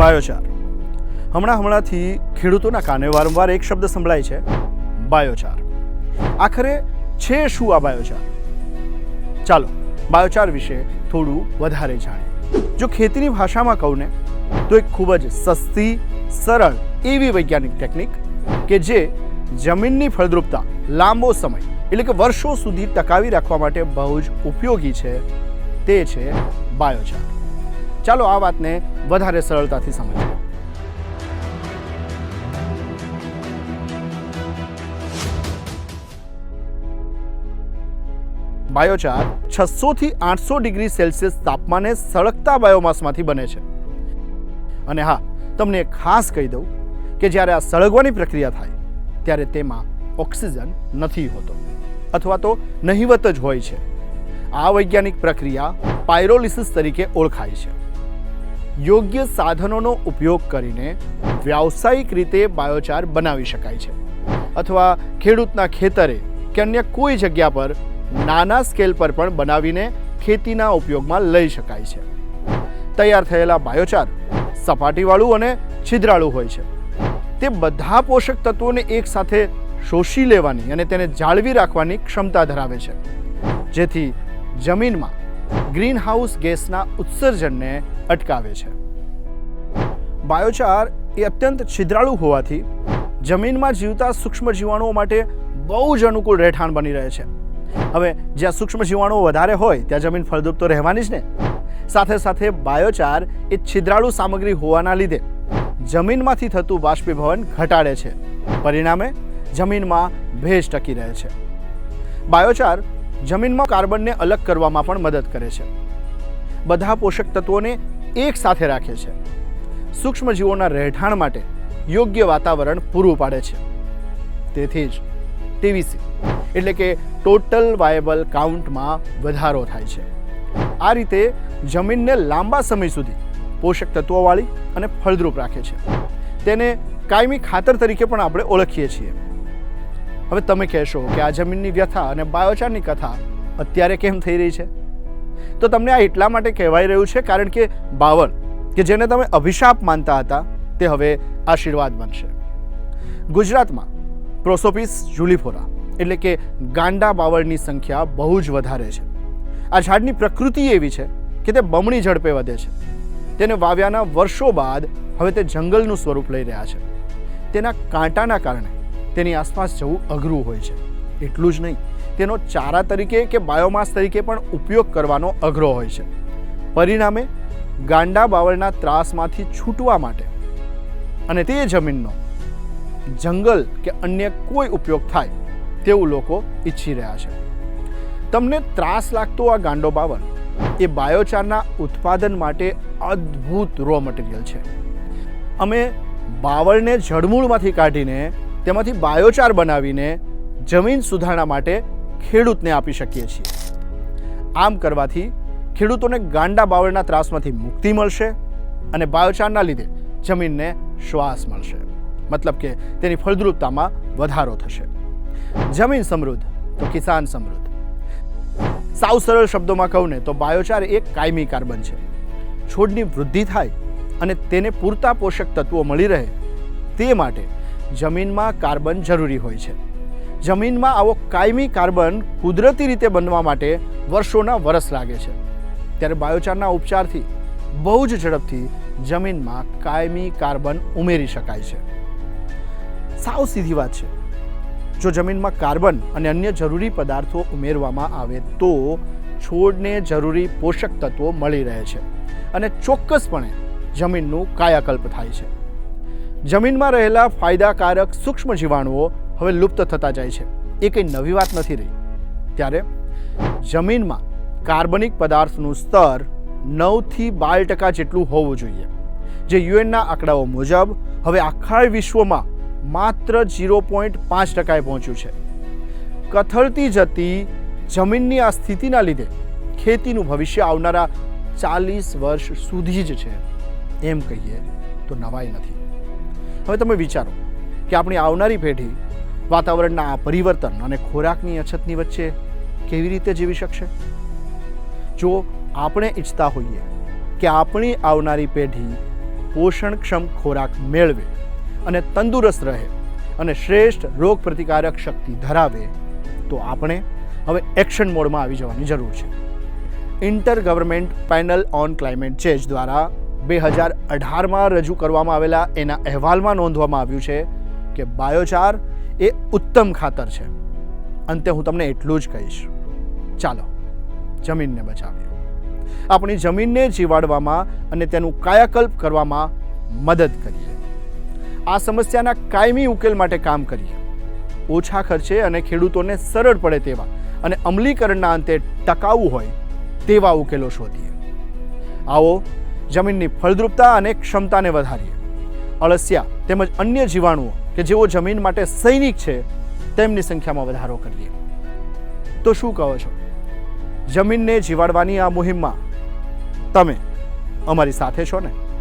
બાયોચાર. હમણાં હમણાંથી ખેડૂતોના કાને વારંવાર એક શબ્દ સંભળાય છે, બાયોચાર. આખરે છે શું આ બાયોચાર? ચાલો, બાયોચાર વિશે થોડું વધારે જાણીએ. જો ખેતીની ભાષામાં કહું ને, તો એક ખૂબ જ સસ્તી, સરળ એવી વૈજ્ઞાનિક ટેકનિક કે જે જમીનની ફળદ્રુપતા લાંબો સમય, એટલે કે વર્ષો સુધી ટકાવી રાખવા માટે બહુ જ ઉપયોગી છે, તે છે બાયોચાર. ચાલો આ વાતને વધારે સરળતાથી સમજીએ. બાયોચાર છસોથી આઠસો ડિગ્રી સેલ્સિયસ તાપમાને સળગતા બાયોમાસમાંથી બને છે. અને હા, તમને ખાસ કહી દઉં કે જ્યારે આ સળગવાની પ્રક્રિયા થાય, ત્યારે તેમાં ઓક્સિજન નથી હોતો, અથવા તો નહિવત જ હોય છે. આ વૈજ્ઞાનિક પ્રક્રિયા પાયરોલિસિસ તરીકે ઓળખાય છે. યોગ્ય સાધનોનો ઉપયોગ કરીને વ્યાવસાયિક રીતે બાયોચાર બનાવી શકાય છે. અથવા ખેડૂતના ખેતરે કે અન્ય કોઈ જગ્યા પર નાના સ્કેલ પર પણ બનાવીને ખેતીના ઉપયોગમાં લઈ શકાય છે. તૈયાર થયેલા બાયોચાર સપાટીવાળું અને છિદ્રાળું હોય છે. તે બધા પોષક તત્વોને એકસાથે શોષી લેવાની અને તેને જાળવી રાખવાની ક્ષમતા ધરાવે છે. જેથી જમીનમાં ગ્રીનહાઉસ ગેસના ઉત્સર્જનને અટકાવે છે. બાયોચાર એ અત્યંત છિદ્રાળુ હોવાથી જમીનમાં જીવતા સૂક્ષ્મ જીવાણુઓ માટે બહુ જ અનુકૂળ રહેઠાણ બની રહે છે. હવે જ્યાં સૂક્ષ્મ જીવાણુઓ વધારે હોય, ત્યાં જમીન ફળદ્રુપ તો રહેવાની જ ને. સાથે સાથે બાયોચાર એ છિદ્રાળુ સામગ્રી હોવાના લીધે જમીનમાંથી થતું બાષ્પીભવન ઘટાડે છે. પરિણામે જમીનમાં ભેજ ટકી રહે છે. બાયોચાર જમીનમાં કાર્બનને અલગ કરવામાં પણ મદદ કરે છે. બધા પોષક તત્વોને એક સાથે રાખે છે. સૂક્ષ્મજીવોના રહેઠાણ માટે યોગ્ય વાતાવરણ પૂરું પાડે છે. તેથી જ ટીવીસી એટલે કે ટોટલ વાયેબલ કાઉન્ટમાં વધારો થાય છે. આ રીતે જમીનને લાંબા સમય સુધી પોષક તત્વોવાળી અને ફળદ્રુપ રાખે છે. તેને કાયમી ખાતર તરીકે પણ આપણે ઓળખીએ છીએ. હવે તમે કહેશો કે આ જમીનની વ્યથા અને બાયોચારની કથા અત્યારે કેમ થઈ રહી છે? તો તમને આ એટલા માટે કહેવાઈ રહ્યું છે કારણ કે બાવળ કે જેને તમે અભિશાપ માનતા હતા, તે હવે આશીર્વાદ બનશે. ગુજરાતમાં પ્રોસોપિસ જુલીફોરા એટલે કે ગાંડા બાવળની સંખ્યા બહુ જ વધારે છે. આ ઝાડની પ્રકૃતિ એવી છે કે તે બમણી ઝડપે વધે છે. તેને વાવ્યાના વર્ષો બાદ હવે તે જંગલનું સ્વરૂપ લઈ રહ્યા છે. તેના કાંટાના કારણે તેની આસપાસ જવું અઘરું હોય છે. એટલું જ નહીં, તેનો ચારા તરીકે કે બાયોમાસ તરીકે પણ ઉપયોગ કરવાનો અઘરો હોય છે. પરિણામે, ગાંડા બાવળના ત્રાસમાંથી છૂટવા માટે અને તે જમીનનો જંગલ કે અન્ય કોઈ ઉપયોગ થાય તેવું લોકો ઈચ્છી રહ્યા છે. તમને ત્રાસ લાગતો આ ગાંડો બાવળ એ બાયોચારના ઉત્પાદન માટે અદ્ભુત રો મટીરિયલ છે. અમે બાવળને જળમૂળમાંથી કાઢીને તેમાંથી બાયોચાર બનાવીને જમીન સુધારણા માટે ખેડૂતને આપી શકીએ છીએ. આમ કરવાથી ખેડૂતોને ગાંડા બાવળના ત્રાસમાંથી મુક્તિ મળશે અને બાયોચારના લીધે જમીનને શ્વાસ મળશે. મતલબ કે તેની ફળદ્રુપતામાં વધારો થશે. જમીન સમૃદ્ધ તો કિસાન સમૃદ્ધ. સાવ સરળ શબ્દોમાં કહું ને તો બાયોચાર એક કાયમી કાર્બન છે છોડની વૃદ્ધિ થાય અને તેને પૂરતા પોષક તત્વો મળી રહે તે માટે જમીનમાં કાર્બન જરૂરી હોય છે. જમીનમાં આવો કાયમી કાર્બન કુદરતી રીતે બનવા માટે વર્ષોના વરસ લાગે છે. ત્યારે બાયોચારના ઉપચારથી બહુ જ ઝડપથી જમીનમાં કાયમી કાર્બન ઉમેરી શકાય છે. સાવ સીધી વાત છે. જો જમીનમાં કાર્બન અને અન્ય જરૂરી પદાર્થો ઉમેરવામાં આવે તો છોડને જરૂરી પોષક તત્વો મળી રહે છે અને ચોક્કસપણે જમીનનું કાયાકલ્પ થાય છે. જમીનમાં રહેલા ફાયદાકારક સૂક્ષ્મ જીવાણુઓ હવે લુપ્ત થતા જાય છે. એ કંઈ નવી વાત નથી રહી. ત્યારે જમીનમાં કાર્બનિક પદાર્થનું સ્તર નવથી બાર ટકા જેટલું હોવું જોઈએ. જે યુએનના આંકડાઓ મુજબ હવે આખા વિશ્વમાં માત્ર ઝીરો પોઈન્ટ પાંચ ટકાએ પહોંચ્યું છે. કથળતી જતી જમીનની આ સ્થિતિના લીધે ખેતીનું ભવિષ્ય આવનારા ચાલીસ વર્ષ સુધી જ છે. એમ કહીએ તો નવાઈ નથી. હવે તમે વિચારો કે આપણી આવનારી પેઢી વાતાવરણના આ પરિવર્તન અને ખોરાકની અછતની વચ્ચે કેવી રીતે જીવી શકશે? જો આપણે ઈચ્છતા હોઈએ કે આપણી આવનારી પેઢી પોષણક્ષમ ખોરાક મેળવે અને તંદુરસ્ત રહે અને શ્રેષ્ઠ રોગ પ્રતિકારક શક્તિ ધરાવે, તો આપણે હવે એક્શન મોડમાં આવી જવાની જરૂર છે. Inter government panel on climate change દ્વારા બે હજાર અઢારમાં રજૂ કરવામાં આવેલા એના અહેવાલમાં નોંધવામાં આવ્યું છે કે બાયોચાર એ ઉત્તમ ખાતર છે. અંતે હું તમને એટલું જ કહીશ. ચાલો, જમીનને બચાવીએ. આપણી જમીનને જીવાડવામાં અને તેનું કાયાકલ્પ કરવામાં મદદ કરીએ. આ સમસ્યાના કાયમી ઉકેલ માટે કામ કરીએ. ઓછા ખર્ચે અને ખેડૂતોને સરળ પડે તેવા અને અમલીકરણના અંતે ટકાઉ હોય તેવા ઉકેલો શોધીએ. આવો જમીનની ફળદ્રુપતા અને ક્ષમતાને વધારીએ. અળસિયા તેમજ અન્ય જીવાણુઓ કે જેઓ જમીન માટે સૈનિક છે, તેમની સંખ્યામાં વધારો કરીએ. તો શું કહો છો? જમીનને જીવાડવાની આ મુહિમમાં તમે અમારી સાથે છો ને?